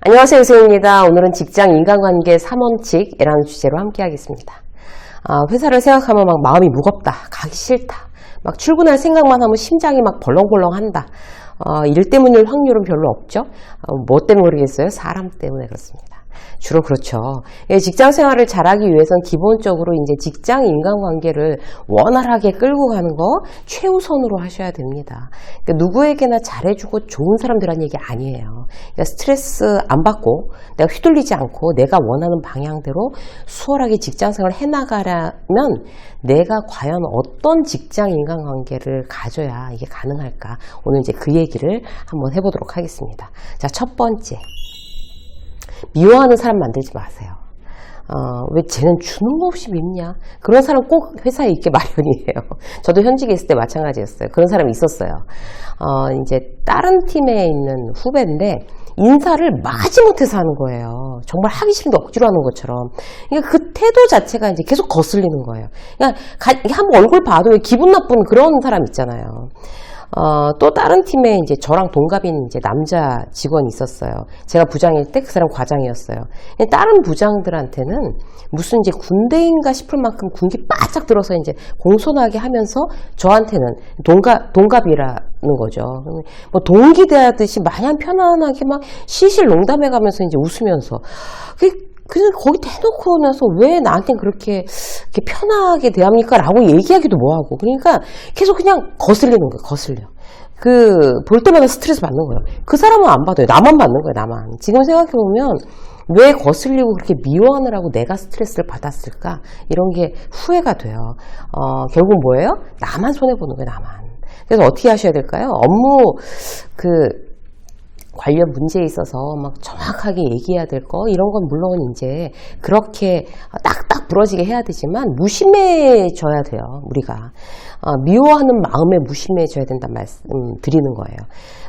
안녕하세요, 유세입니다. 오늘은 직장 인간관계 3원칙이라는 주제로 함께 하겠습니다. 아, 회사를 생각하면 막 마음이 무겁다, 가기 싫다, 막 출근할 생각만 하면 심장이 막 벌렁벌렁 한다. 어, 일 때문일 확률은 별로 없죠. 어, 뭐 때문에 모르겠어요? 사람 때문에 그렇습니다. 주로 그렇죠. 예, 직장 생활을 잘하기 위해선 기본적으로 이제 직장 인간관계를 원활하게 끌고 가는 거 최우선으로 하셔야 됩니다. 그러니까 누구에게나 잘해주고 좋은 사람들한 얘기 아니에요. 그러니까 스트레스 안 받고 내가 휘둘리지 않고 내가 원하는 방향대로 수월하게 직장 생활을 해나가려면 내가 과연 어떤 직장 인간관계를 가져야 이게 가능할까? 오늘 이제 그 얘기를 한번 해보도록 하겠습니다. 자, 첫 번째. 미워하는 사람 만들지 마세요. 어, 왜 쟤는 주는 거 없이 밉냐? 그런 사람 꼭 회사에 있게 마련이에요. 저도 현직에 있을 때 마찬가지였어요. 그런 사람이 있었어요. 어, 이제 다른 팀에 있는 후배인데 인사를 마지못해서 하는 거예요. 정말 하기 싫은데 억지로 하는 것처럼. 그러니까 그 태도 자체가 이제 계속 거슬리는 거예요. 그러니까 한번 얼굴 봐도 왜 기분 나쁜 그런 사람 있잖아요. 어, 또 다른 팀에 이제 저랑 동갑인 이제 남자 직원이 있었어요. 제가 부장일 때 그 사람 과장이었어요. 다른 부장들한테는 무슨 이제 군대인가 싶을 만큼 군기 바짝 들어서 이제 공손하게 하면서 저한테는 동갑, 동갑이라는 거죠. 뭐 동기 대하듯이 마냥 편안하게 막 시실 농담해 가면서 이제 웃으면서. 그 게 그냥 거기 대놓고 나서 왜 나한테 그렇게 편하게 대합니까? 라고 얘기하기도 뭐하고. 그러니까 계속 그냥 거슬리는 거예요, 거슬려. 그, 볼 때마다 스트레스 받는 거예요. 그 사람은 안 받아요. 나만 받는 거예요, 나만. 지금 생각해보면, 왜 거슬리고 그렇게 미워하느라고 내가 스트레스를 받았을까? 이런 게 후회가 돼요. 어, 결국 뭐예요? 나만 손해보는 거예요, 나만. 그래서 어떻게 하셔야 될까요? 업무, 그, 관련 문제에 있어서 막 정확하게 얘기해야 될 거? 이런 건 물론 이제 그렇게 딱딱 부러지게 해야 되지만 무심해져야 돼요 우리가. 어, 미워하는 마음에 무심해져야 된다는 말씀 드리는 거예요.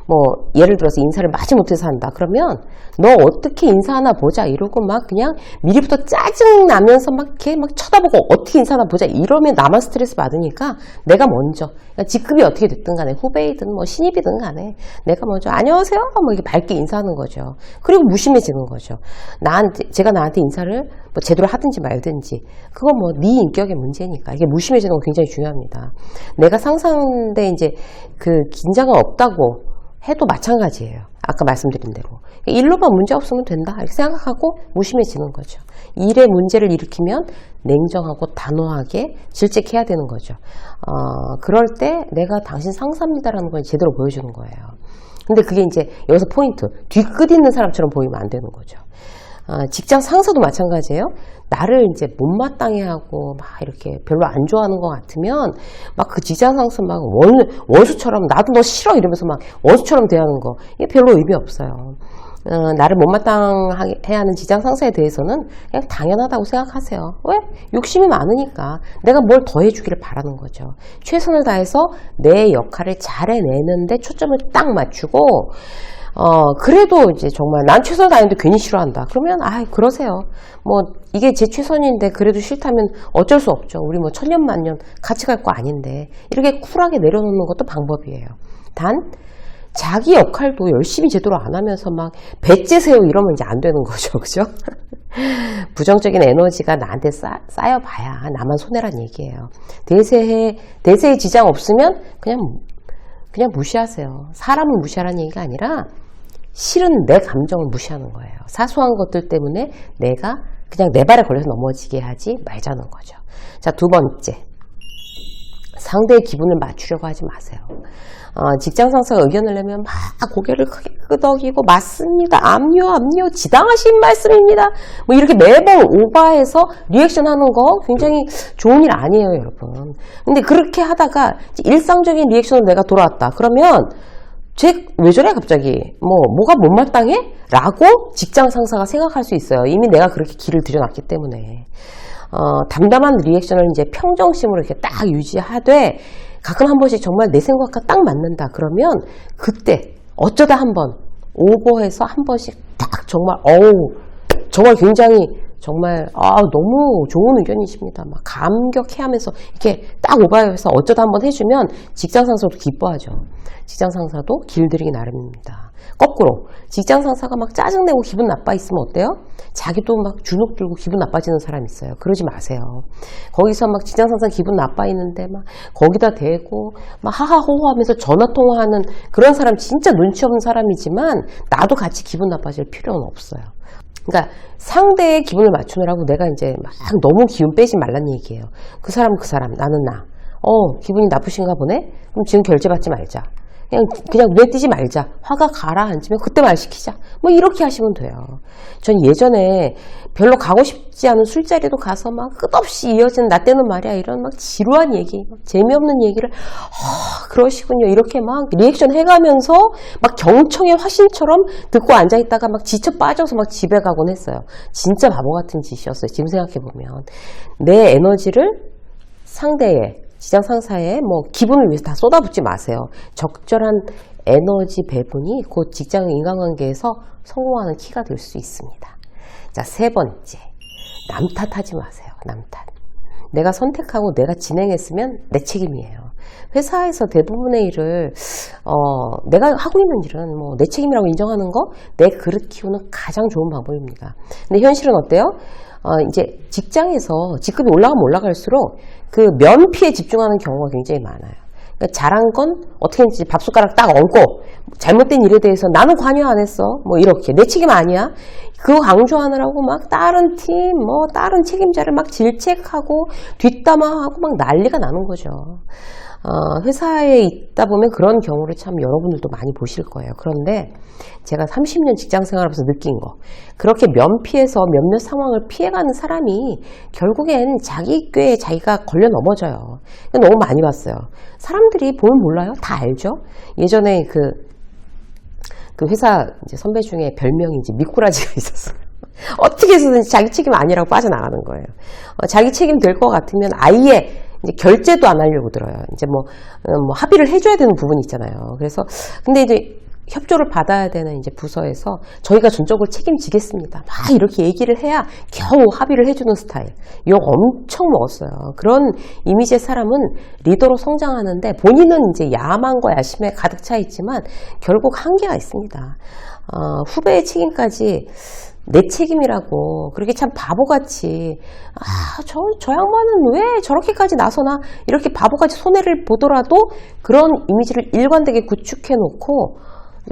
뭐 예를 들어서 인사를 마지 못해서 한다. 그러면 너 어떻게 인사하나 보자 이러고 막 그냥 미리부터 짜증 나면서 막 이렇게 막 쳐다보고 어떻게 인사하나 보자 이러면 나만 스트레스 받으니까 내가 먼저 그러니까 직급이 어떻게 됐든 간에 후배이든 뭐 신입이든 간에 내가 먼저 안녕하세요 뭐 이렇게 밝게 인사하는 거죠. 그리고 무심해지는 거죠. 나한테 제가 나한테 인사를 뭐 제대로 하든지 말든지 그건 뭐 네 인격의 문제니까 이게 무심해지는 건 굉장히 중요합니다 내가 상상대 이제 그 긴장은 없다고 해도 마찬가지예요. 아까 말씀드린 대로. 일로만 문제 없으면 된다. 이렇게 생각하고 무심해지는 거죠. 일에 문제를 일으키면 냉정하고 단호하게 질책해야 되는 거죠. 어, 그럴 때 내가 당신 상사입니다라는 걸 제대로 보여주는 거예요. 근데 그게 이제 여기서 포인트. 뒤끝 있는 사람처럼 보이면 안 되는 거죠. 어, 직장 상사도 마찬가지예요. 나를 이제 못마땅해 하고 막 이렇게 별로 안 좋아하는 것 같으면 막 그 직장 상사 막 원, 원수처럼 나도 너 싫어 이러면서 막 원수처럼 대하는 거 이게 별로 의미 없어요. 어, 나를 못마땅해 하는 직장 상사에 대해서는 그냥 당연하다고 생각하세요. 왜? 욕심이 많으니까 내가 뭘 더 해주기를 바라는 거죠. 최선을 다해서 내 역할을 잘 해내는데 초점을 딱 맞추고 어, 그래도 이제 정말 난 최선을 다했는데 괜히 싫어한다. 그러면, 아 그러세요. 뭐, 이게 제 최선인데 그래도 싫다면 어쩔 수 없죠. 우리 뭐 천년 만년 같이 갈 거 아닌데. 이렇게 쿨하게 내려놓는 것도 방법이에요. 단, 자기 역할도 열심히 제대로 안 하면서 막 배째세요 이러면 이제 안 되는 거죠. 그죠? 부정적인 에너지가 나한테 쌓, 쌓여봐야 나만 손해란 얘기예요. 대세에, 대세에 지장 없으면 그냥, 그냥 무시하세요. 사람을 무시하라는 얘기가 아니라 실은 내 감정을 무시하는 거예요. 사소한 것들 때문에 내가 그냥 내 발에 걸려서 넘어지게 하지 말자는 거죠. 자, 두 번째. 상대의 기분을 맞추려고 하지 마세요. 어, 직장 상사가 의견을 내면 막 고개를 크게 끄덕이고 맞습니다. 압류 압류 지당하신 말씀입니다. 뭐 이렇게 매번 오바해서 리액션 하는 거 굉장히 좋은 일 아니에요, 여러분. 근데 그렇게 하다가 일상적인 리액션으로 내가 돌아왔다. 그러면 쟤왜 저래 갑자기 뭐 뭐가 못마땅해? 라고 직장 상사가 생각할 수 있어요. 이미 내가 그렇게 길을 들여놨기 때문에 어, 담담한 리액션을 이제 평정심으로 이렇게 딱 유지하되 가끔 한 번씩 정말 내 생각과 딱 맞는다 그러면 그때 어쩌다 한 번 오버해서 한 번씩 딱 정말 어우 정말 굉장히 정말 아 너무 좋은 의견이십니다. 막 감격해하면서 이렇게 딱 오버해서 어쩌다 한번 해주면 직장 상사도 기뻐하죠. 직장 상사도 길들이기 나름입니다. 거꾸로 직장 상사가 막 짜증내고 기분 나빠 있으면 어때요? 자기도 막 주눅 들고 기분 나빠지는 사람 있어요. 그러지 마세요. 거기서 막 직장 상사 기분 나빠 있는데 막 거기다 대고 막 하하호호 하면서 전화 통화하는 그런 사람 진짜 눈치 없는 사람이지만 나도 같이 기분 나빠질 필요는 없어요. 그러니까 상대의 기분을 맞추느라고 내가 이제 막 너무 기운 빼지 말란 얘기예요. 그 사람 그 사람 나는 나. 어 기분이 나쁘신가 보네. 그럼 지금 결제 받지 말자. 그냥 그냥 눈에 띄지 말자. 화가 가라앉으면 그때 말 시키자. 뭐 이렇게 하시면 돼요. 전 예전에 별로 가고 싶지 않은 술자리도 가서 막 끝없이 이어지는 나 때는 말이야 이런 막 지루한 얘기, 막 재미없는 얘기를 아, 그러시군요. 이렇게 막 리액션 해가면서 막 경청의 화신처럼 듣고 앉아 있다가 막 지쳐 빠져서 막 집에 가곤 했어요. 진짜 바보 같은 짓이었어요. 지금 생각해 보면 내 에너지를 상대의 지장 상사의 뭐 기분을 위해서 다 쏟아붓지 마세요. 적절한 에너지 배분이 곧 직장 인간관계에서 성공하는 키가 될 수 있습니다. 자, 세 번째. 남 탓하지 마세요. 남 탓. 내가 선택하고 내가 진행했으면 내 책임이에요. 회사에서 대부분의 일을 어, 내가 하고 있는 일은 뭐 내 책임이라고 인정하는 거 내 그릇 키우는 가장 좋은 방법입니다. 근데 현실은 어때요? 어, 이제 직장에서 직급이 올라가면 올라갈수록 그 면피에 집중하는 경우가 굉장히 많아요. 그러니까 잘한 건 어떻게든지 밥숟가락 딱 얹고 잘못된 일에 대해서 나는 관여 안 했어. 뭐 이렇게 내 책임 아니야. 그거 강조하느라고 막 다른 팀, 뭐 다른 책임자를 막 질책하고 뒷담화하고 막 난리가 나는 거죠. 어, 회사에 있다 보면 그런 경우를 참 여러분들도 많이 보실 거예요. 그런데 제가 30년 직장 생활하면서 느낀 거. 그렇게 면피해서 몇몇 상황을 피해가는 사람이 결국엔 자기 꾀에 자기가 걸려 넘어져요. 너무 많이 봤어요. 사람들이 보면 몰라요? 다 알죠? 예전에 그, 그 회사 이제 선배 중에 별명이 이제 미꾸라지가 있었어요. 어떻게 해서든지 자기 책임 아니라고 빠져나가는 거예요. 어, 자기 책임 될 것 같으면 아예 이제 결제도 안 하려고 들어요. 이제 뭐, 어, 뭐 합의를 해줘야 되는 부분이 있잖아요. 그래서 근데 이제 협조를 받아야 되는 이제 부서에서 저희가 전적으로 책임지겠습니다. 막 이렇게 얘기를 해야 겨우 합의를 해주는 스타일. 욕 엄청 먹었어요. 그런 이미지의 사람은 리더로 성장하는데 본인은 이제 야망과 야심에 가득 차 있지만 결국 한계가 있습니다. 어, 후배의 책임까지 내 책임이라고 그렇게 참 바보같이 아저 저 양반은 왜 저렇게까지 나서나 이렇게 바보같이 손해를 보더라도 그런 이미지를 일관되게 구축해 놓고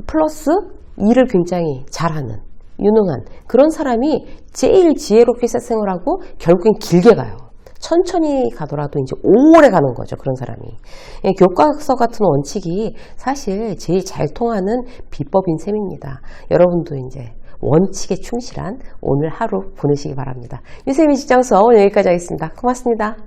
플러스 일을 굉장히 잘하는 유능한 그런 사람이 제일 지혜롭게 세상을 하고 결국엔 길게 가요. 천천히 가더라도 이제 오래 가는 거죠. 그런 사람이. 예, 교과서 같은 원칙이 사실 제일 잘 통하는 비법인 셈입니다. 여러분도 이제 원칙에 충실한 오늘 하루 보내시기 바랍니다. 유세미 오늘 여기까지 하겠습니다. 고맙습니다.